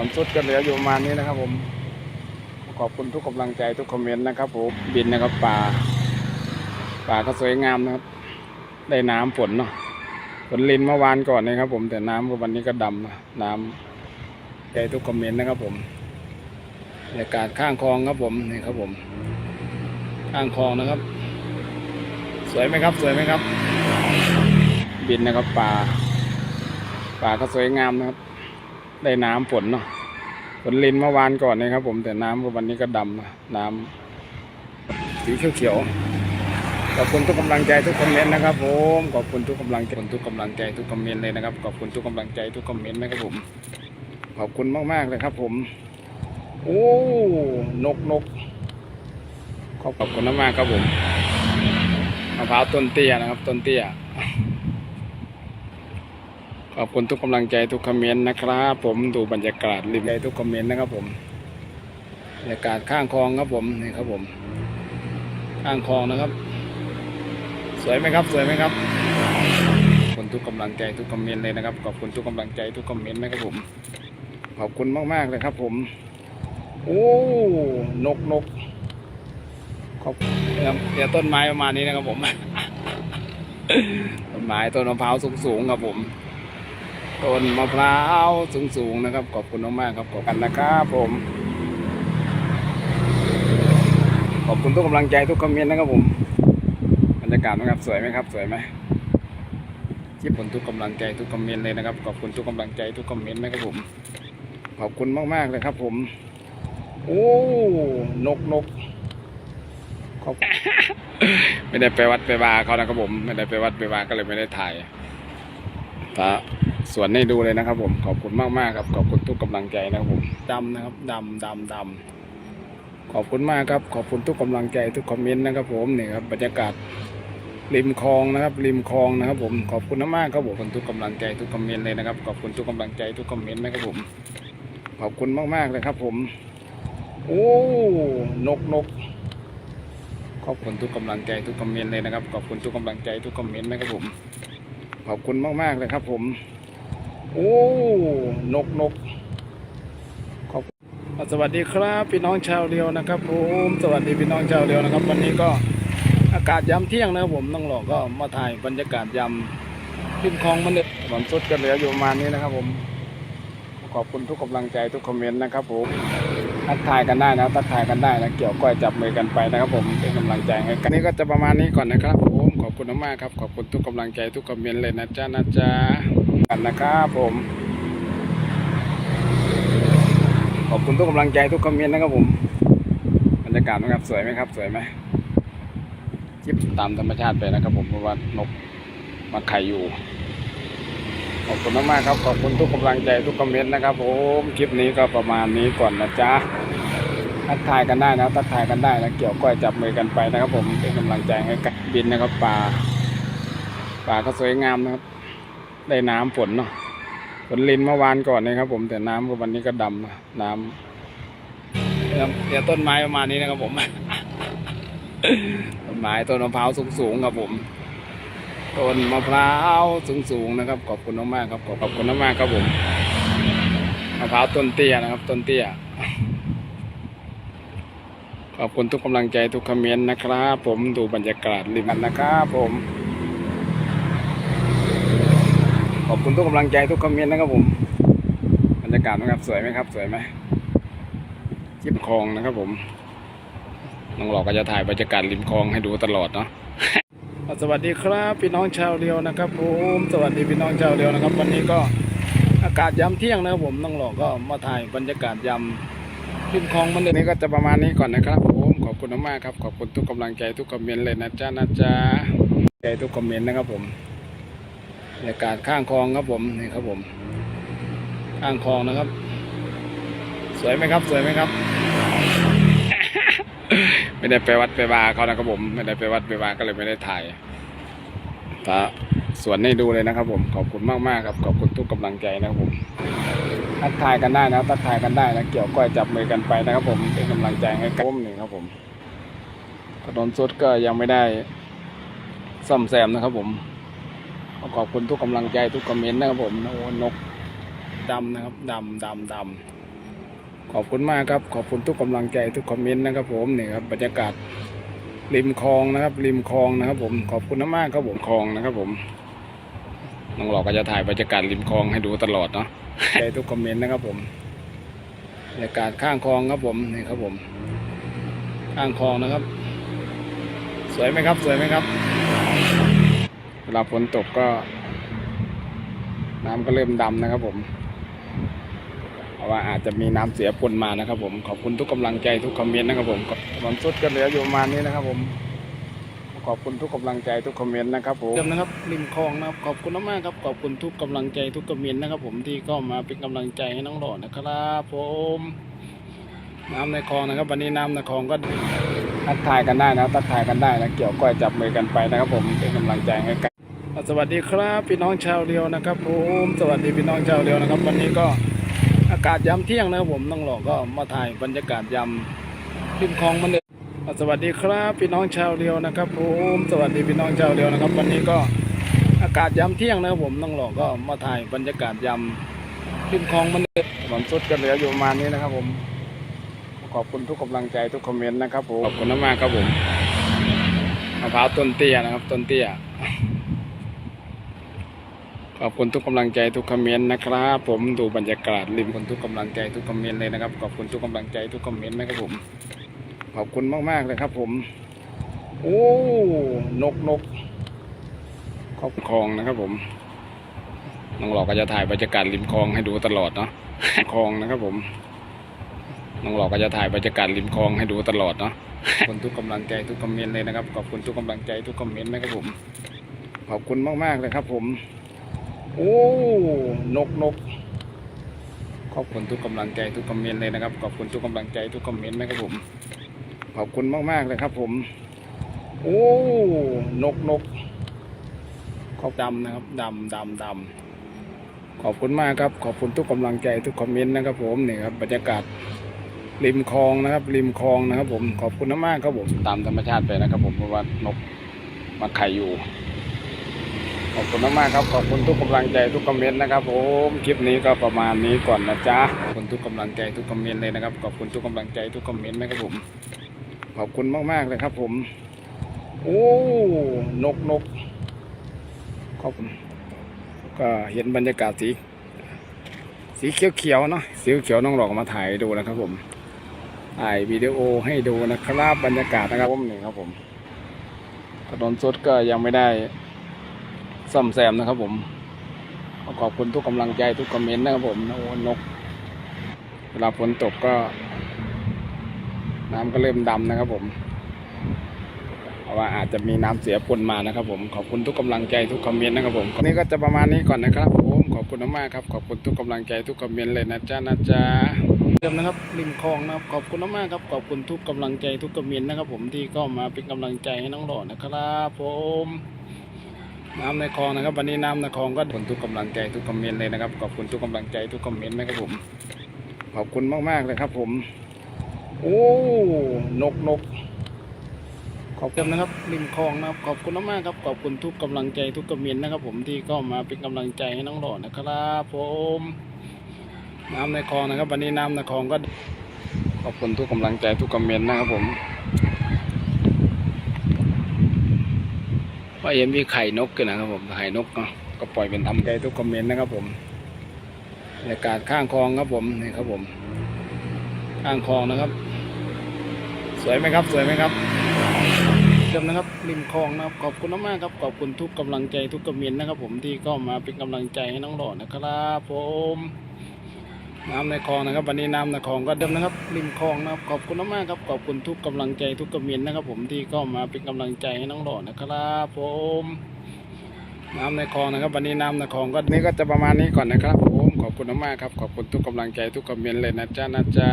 อนสุดก็เหลืออยู่ประมาณนี้นะครับ ผมขอบคุณทุกกำลังใจทุกคอมเมนต์นะครับผมบินนะครับป่าป่าก็สวยงามนะครับ ได้น้ำฝนเนาะฝนลินเมื่อวานก่อนนะครับ ผมแต่น้ำวันนี้ก็ดำนะน้ำใจทุกคอมเมนต์นะครับ ผมบรรยากาศข้างคลองครับผมนี่ครับผม ข้างคลองนะครับ สวยไหมครับ สวยไหมครับ บินนะครับป่าป่าก็สวยงามนะครับ ได้น้ำฝนเนาะฝนลินเมื่อวานก่อนนะครับ ผมแต่น้ำก็วันนี้ก็ดำนะน้ำสีเขียวๆขอบคุณทุกกำลังใจทุกคอมเมนต์นะครับ ผมขอบคุณทุกกำลังใจทุกกำลังใจทุกคอมเมนต์เลยนะครับขอบคุณทุกกำลังใจทุกคอมเมนต์นะครับผมขอบคุณมากๆเลยครับ ผม โอ้นกนกขอบขอบคุณมากๆครับผมมะพร้าวต้นเตี้ยนะครับ ต้นเตี้ย อบคุณทุกกำลังใจทุกคอมเมนต์นะครับ ผมดูบรรยากาศริมใจทุกคอมเมนต์นะครับผมบรรยากาศข้างคลองครับผมนี่ครับผม ข้างคลองนะครับ สวยไหมครับ สวยไหมครับขอบคุณทุกกำลังใจทุกคอมเมนต์เลยนะครับขอบคุณทุกกำลังใจทุกคอมเมนต์นะครับผม ขอบคุณมากๆเลยครับ ผม โอ้นกนกขอบครับเดี๋ยวต้นไม้ประมาณนี้นะครับผมต้นไม้ต้นมะพร้าวสูงๆครับผม ต้นมะพร้าวสูงๆนะครับ ขอบคุณมากๆครับขอบคุณนะครับผม ขอบคุณทุกกำลังใจทุกคอมเมนต์นะครับผมบรรยากาศนะครับสวยไหมครับ สวยไหมขอบคุณทุกกำลังใจทุกคอมเมนต์เลยนะครับ ขอบคุณทุกกำลังใจทุกคอมเมนต์นะครับผม ขอบคุณมากๆเลยครับ ผม โอ้นกนกขอบไม่ได้ไปวัดไปวาเขานะครับผม ไม่ได้ไปวัดไปวาก็เลยไม่ได้ถ่ายพระ สวนให้ดูเลยนะครับ ผมขอบคุณมากมากๆครับ ขอบคุณทุกกำลังใจนะครับผมดำนะครับดำดำดำขอบคุณมากครับ ขอบคุณทุกกำลังใจทุกคอมเมนต์นะครับ ผมนี่ครับบรรยากาศริมคลองนะครับ ริมคลองนะครับ ผมขอบคุณมากๆครับผมขอบคุณทุกกำลังใจทุกคอมเมนต์เลยนะครับ ขอบคุณทุกกำลังใจทุกคอมเมนต์นะครับผมขอบคุณมาก ๆ เลยครับผมโอ้นกนกขอบคุณทุกกำลังใจทุกคอมเมนต์เลยนะครับขอบคุณทุกกำลังใจทุกคอมเมนต์นะครับผมขอบคุณมากๆเลยครับผม โอ้นกนกขอบสวัสดีครับพี่น้องชาวเรียวนะครับผมสวัสดีพี่น้องชาวเรียวนะครับ วันนี้ก็อากาศยามเที่ยงนะผมต้องหลอกก็มาถ่ายบรรยากาศยามริมคลองมันเด็ดฝนสุดกันเหลืออยู่ประมาณนี้นะครับผม ขอบคุณทุกกำลังใจทุกคอมเมนต์นะครับผมทักทายกันได้นะทักทายกันได้นะ เกี่ยวก้อยจับมือกันไปนะครับผมเป็นกำลังใจให้กันนี่ก็จะประมาณนี้ก่อนนะครับผมขอบคุณมากครับขอบคุณทุกกำลังใจทุกคอมเมนต์เลยนะจ๊ะนะจ๊ะกันนะครับผมขอบคุณทุกกำลังใจทุกคอมเมนต์นะครับผมบรรยากาศนะครับสวยไหมครับ สวยไหมจิบตามธรรมชาติไปนะครับผมเพราะว่านกมาไข่อยู่ อบคุณมากๆครับ ขอบคุณทุกกำลังใจทุกคอมเมนต์นะครับผมคลิปนี้ก็ประมาณนี้ก่อนนะจ๊ะทักทายกันได้นะทักทายกันได้นะเกี่ยวก้อยจับมือกันไปนะครับผมเป็นกำลังใจให้กันบินนะครับป่าป่าก็สวยงามนะครับ ได้น้ำฝนเนาะฝนลินเมื่อวานก่อนนะครับ ผมแต่น้ำก็วันนี้ก็ดำนะน้ำเดี๋ยวต้นไม้ประมาณนี้นะครับผมต้นไม้ต้นมะพร้าวสูงๆครับผม ต้นมะพร้าวสูงๆนะครับ ขอบคุณมากๆครับ ขอบคุณมากๆครับผมมะพร้าวต้นเตี้ยนะครับ ต้นเตี้ยขอบคุณทุกกำลังใจทุกคอมเมนต์นะครับ ผมดูบรรยากาศริมันนะครับผม ขอบคุณทุกกำลังใจทุกคอมเมนต์นะครับผมบรรยากาศนะครับ สวยไหมครับ สวยไหมริมคลองนะครับผมน้องหลอกก็จะถ่ายบรรยากาศริมคลองให้ดูตลอดเนาะ สวัสดีครับพี่น้องชาวเรียวนะครับผมสวัสดีพี่น้องชาวเรียวนะครับ วันนี้ก็อากาศยามเที่ยงนะผมต้องหลอกก็มาถ่ายบรรยากาศยามริมคลองมันเดี๋ยวนี้ก็จะประมาณนี้ก่อนนะครับผมขอบคุณมากครับขอบคุณทุกกำลังใจทุกคอมเมนต์เลยนะจ๊ะนะจ๊ะใจทุกคอมเมนต์นะครับผมบรรยากาศข้างคลองครับผมนี่ครับผม ข้างคลองนะครับ สวยไหมครับ สวยไหมครับ ไม่ได้ไปวัดไปวาเขานะครับผม ไม่ได้ไปวัดไปวาก็เลยไม่ได้ถ่าย พระสวนให้ดูเลยนะครับ ผมขอบคุณมากมากครับขอบคุณทุกกำลังใจนะครับผมทักทายกันได้นะทักทายกันได้นะเกี่ยวก้อยจับมือกันไปนะครับ ผมเป็นกำลังใจให้กันผมหนึ่งครับผมถนนสุดก็ยังไม่ได้ซ่อมแซมนะครับ ผมขอบคุณทุกกำลังใจทุกคอมเมนต์นะครับผมโอ้นกดำนะครับดำดำดำขอบคุณมากครับ ขอบคุณทุกกำลังใจทุกคอมเมนต์นะครับ ผมนี่ครับบรรยากาศ ริมคลองนะครับ ริมคลองนะครับ ผมขอบคุณมากครับผมคลองนะครับ ผมน้องหลอกก็จะถ่ายบรรยากาศริมคลองให้ดูตลอดเนาะใจทุกคอมเมนต์นะครับ ผมบรรยากาศข้างคลองครับผมนี่ครับผม ข้างคลองนะครับ สวยไหมครับ สวยไหมครับเวลาฝนตกก็ น้ำก็เริ่มดำนะครับผม เพราะว่าอาจจะมีน้ำเสียปนมานะครับ ผมขอบคุณทุกกำลังใจทุกคอมเมนต์นะครับผมความสุดก็เหลืออยู่ประมาณนี้นะครับ ผม ขอบคุณทุกกำลังใจทุกคอมเมนต์นะครับผมเดิมนะครับริมคลองนะครับขอบคุณมากๆครับขอบคุณทุกกำลังใจทุกคอมเมนต์นะครับ ผมที่ก็มาเป็นกำลังใจให้น้องหล่อนะครับ ผมน้ำในคลองนะครับ วันนี้น้ำในคลองก็ทักทายกันได้นะทักทายกันได้นะเกี่ยวก้อยจับมือกันไปนะครับ ผมเป็นกำลังใจให้กันสวัสดีครับ พี่น้องชาวเรียวนะครับ ผม สวัสดีพี่น้องชาวเรียวนะครับ วันนี้ก็อากาศยามเที่ยงนะครับผมน้องหล่อก็มาถ่ายบรรยากาศยามริมคลองมันเดิมสวัสดีครับพี่น้องชาวเรียวนะครับผมสวัสดีพี่น้องชาวเรียวนะครับ วันนี้ก็อากาศยามเที่ยงนะครับผมน้องหลอกก็มาถ่ายบรรยากาศยามริมคลองมันเดิมถนนสุดกันเหลืออยู่ประมาณนี้นะครับ ผมขอบคุณทุกกำลังใจทุกคอมเมนต์นะครับผมขอบคุณมากครับผมมะพร้าวต้นเตี้ยนะครับต้นเตี้ย ขอบคุณทุกกำลังใจทุกคอมเมนต์นะครับผมดูบรรยากาศริมคนทุกกำลังใจทุกคอมเมนต์เลยนะครับขอบคุณทุกกำลังใจทุกคอมเมนต์นะครับผมขอบคุณมากๆเลยครับ ผม โอ้นกนกครอบครองนะครับ ผมน้องหลอกก็จะถ่ายบรรยากาศริมคลองให้ดูตลอดเนาะคลองนะครับผมน้องหลอกก็จะถ่ายบรรยากาศริมคลองให้ดูตลอดเนาะขอบคุณทุกกำลังใจทุกคอมเมนต์เลยนะครับขอบคุณทุกกำลังใจทุกคอมเมนต์นะครับผม ขอบคุณมากๆเลยครับ ผม โอ้ นกนกขอบคุณทุกกำลังใจทุกคอมเมนต์เลยนะครับ ขอบคุณทุกกำลังใจทุกคอมเมนต์นะครับผม ขอบคุณมากๆเลยครับผม โอ้ นกนกขอบดำนะครับดำดำดำขอบคุณมากครับ ขอบคุณทุกกำลังใจทุกคอมเมนต์นะครับ ผมนี่ครับบรรยากาศริมคลองนะครับ ริมคลองนะครับ ผมขอบคุณมากครับผมตามธรรมชาติไปนะครับ ผมเพราะว่านกมาไข่อยู่ ขอบคุณมากๆครับ ขอบคุณทุกกำลังใจทุกคอมเมนต์นะครับผมคลิปนี้ก็ประมาณนี้ก่อนนะจ๊ะขอบคุณทุกกำลังใจทุกคอมเมนต์เลยนะครับ ขอบคุณทุกกำลังใจทุกคอมเมนต์นะครับผม ขอบคุณมากๆเลยครับ ผม โอ้นกนกขอบคุณก็เห็นบรรยากาศสีสีเขียวเขียวๆเนาะสีเขียวน้องหลอกมาถ่ายดูนะครับ ผมถ่ายวิดีโอให้ดูนะครับบรรยากาศนะครับผมนี่ครับผมถนนสดก็ยังไม่ได้ ซ่อมแซมนะครับ ผมขอบคุณทุกกำลังใจทุกคอมเมนต์นะครับผมโอ้นก เวลาฝนตกก็ น้ำก็เริ่มดำนะครับ ผมเพราะว่าอาจจะมีน้ำเสียปนมานะครับ ผมขอบคุณทุกกำลังใจทุกคอมเมนต์นะครับผมนี่ก็จะประมาณนี้ก่อนนะครับ ผมขอบคุณมากๆครับขอบคุณทุกกำลังใจทุกคอมเมนต์เลยนะจ๊ะนะจ๊ะเดิมนะครับริมคลองนะครับ ขอบคุณมากๆครับขอบคุณทุกกำลังใจทุกคอมเมนต์นะครับ ผมที่ก็มาเป็นกำลังใจให้น้องหล่อนะครับ ผม น้ำในคลองนะครับ วันนี้น้ำในคลองก็คุณทุกกำลังใจทุกคอมเมนต์เลยนะครับขอบคุณทุกกำลังใจทุกคอมเมนต์นะครับผม ขอบคุณมากๆเลยครับ ผม โอ้นกนกขอบคุณนะครับริมคลองนะครับ ขอบคุณมากๆครับ ขอบคุณทุกกำลังใจทุกคอมเมนต์นะครับผมที่ก็มาเป็นกำลังใจให้น้องหล่อนะครับผมน้ำในคลองนะครับ วันนี้น้ำในคลองก็ ขอบคุณทุกกำลังใจทุกคอมเมนต์นะครับผม ว่าเอ็มมีไข่นกกันนะครับผมไข่นกเนาะก็ปล่อยเป็นทำใจทุกคอมเมนต์นะครับผมบรรยากาศข้างคลองครับผมนี่ครับผม ข้างคลองนะครับ สวยไหมครับ สวยไหมครับเดิมนะครับริมคลองนะครับ ขอบคุณมากครับขอบคุณทุกกำลังใจทุกคอมเมนต์นะครับ ผมที่ก็มาเป็นกำลังใจให้น้องหล่อนะครับผม น้ำในคลองนะครับ วันนี้น้ำในคลองก็เดิมนะครับริมคลองนะครับขอบคุณมากๆครับขอบคุณทุกกำลังใจทุกคอมเมนต์นะครับ ผมที่ก็มาเป็นกำลังใจให้น้องหล่อนะครับผมน้ำในคลองนะครับวันนี้น้ำในคลองก็นี่ก็จะประมาณนี้ก่อนนะครับผมขอบคุณมากๆครับขอบคุณทุกกำลังใจทุกคอมเมนต์เลยนะจ๊ะนะจ๊ะ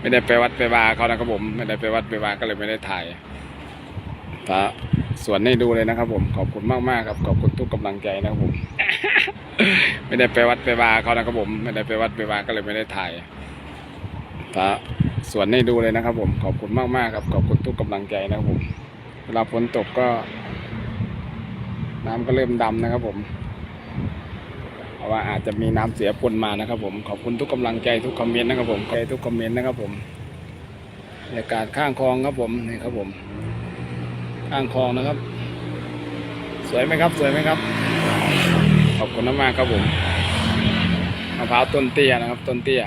ไม่ได้ไปวัดไปวาเขานะครับผมไม่ได้ไปวัดไปวาก็เลยไม่ได้ถ่ายพระสวนให้ดูเลยนะครับ ผมขอบคุณมากๆครับ ขอบคุณทุกกำลังใจนะครับผม ไม่ได้ไปวัดไปวาเขานะครับผม ไม่ได้ไปวัดไปวาก็เลยไม่ได้ถ่ายพระสวนให้ดูเลยนะครับ ผม ขอบคุณมากมากครับ ขอบคุณทุกกำลังใจนะครับผม เวลาฝนตกก็ น้ำก็เริ่มดำนะครับ ผมเพราะว่าอาจจะมีน้ำเสียปนมานะครับ ผม ขอบคุณทุกกำลังใจทุกคอมเมนต์นะครับผมใจทุกคอมเมนต์นะครับ ผมบรรยากาศข้างคลองครับผมนี่ครับผม ข้างคลองนะครับ สวยไหมครับ สวยไหมครับ ขอบคุณมากครับผมมะพร้าวต้นเตี้ยนะครับ ต้นเตี้ย